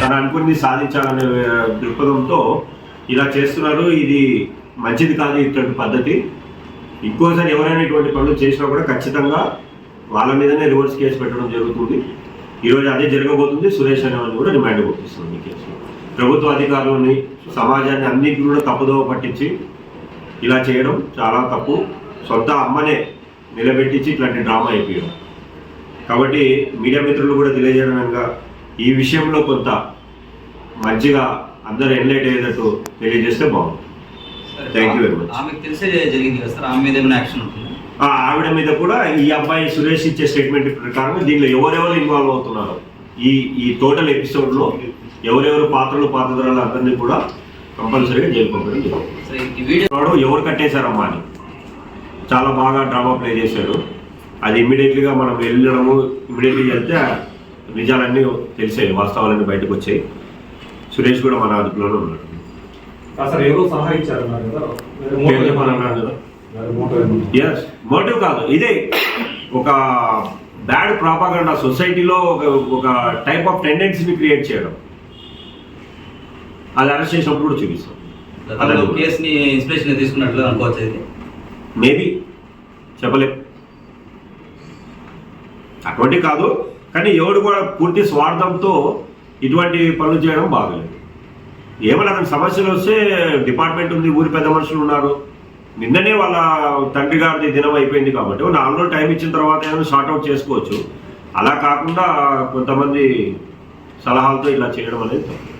తను అనుకుని సాధించాలనే దృక్పథంతో ఇలా చేస్తున్నారు. ఇది మంచిది కాదు ఇటువంటి పద్ధతి. ఇంకోసారి ఎవరైనా ఇటువంటి పనులు చేసినా కూడా ఖచ్చితంగా వాళ్ళ మీదనే రివర్స్ కేసు పెట్టడం జరుగుతుంది. ఈరోజు అదే జరగబోతుంది. సురేష్ అనే వాళ్ళు కూడా రిమాండ్ పంపిస్తుంది ఈ ప్రభుత్వ అధికారులని సమాజాన్ని అన్నింటినీ కూడా తప్పుదోవ పట్టించి ఇలా చేయడం చాలా తప్పు. సొంత అమ్మనే నిలబెట్టించి ఇట్లాంటి డ్రామా అయిపోయాడు కాబట్టి మీడియా మిత్రులు కూడా తెలియజేయడం ఈ విషయంలో కొంత మంచిగా అందరూ ఎన్లైట్ అయ్యేటట్టు తెలియజేస్తే బాగుంది Thank you very much. ఆమెకు తెలిసే జరిగింది కదా సార్? ఆమె మీద ఏమైనా యాక్షన్ ఉంటుంది? ఆ ఆవిడ మీద కూడా ఈ అబ్బాయి సురేష్ ఇచ్చే స్టేట్మెంట్ ప్రకారం దీనిలో ఎవరెవరు ఇన్వాల్వ్ అవుతున్నారు ఈ ఈ టోటల్ ఎపిసోడ్లో ఎవరెవరు పాత్రలు పాత్రధారులు అందరినీ కూడా కంపల్సరీగా జైలు పంపడం వాడు ఎవరు కట్టేశారమ్మా అని. చాలా బాగా డ్రామా ప్లే చేశాడు. అది ఇమ్మీడియట్లీగా మనం వెళ్ళడము ఇమ్మీడియట్లీ వెళ్తే నిజాలన్నీ తెలిసాయి వాస్తవాలన్నీ బయటకు వచ్చాయి. సురేష్ కూడా మన అదుపులోనే ఉన్నాడు. అసలు ఎవరో? ఎస్ మోటివ్ కాదు ఇదే. ఒక బ్యాడ్ ప్రాపగండా సొసైటీలో ఒక ఒక టైప్ ఆఫ్ టెండెన్సీని క్రియేట్ చేయడం. అది అరెస్ట్ చేసినప్పుడు కూడా చూపిస్తాం. కేసుని ఇన్స్పిరేషన్ తీసుకున్నట్లు అనుకోవచ్చు అయితే మేబీ చెప్పలేం. అటువంటి కాదు. కానీ ఎవడు కూడా పూర్తి స్వార్థంతో ఇటువంటి పనులు చేయడం బాగలేదు. ఏమైనా సమస్యలు వస్తే డిపార్ట్మెంట్ ఉంది ఊరి పెద్ద మనుషులు ఉన్నారు. నిన్ననే వాళ్ళ తండ్రి గారిది దినం అయిపోయింది కాబట్టి నాలుగు రోజులు టైం ఇచ్చిన తర్వాత ఏమైనా షార్ట్అవుట్ చేసుకోవచ్చు. అలా కాకుండా కొంతమంది సలహాలతో ఇలా చేయడం అనేది తప్పు.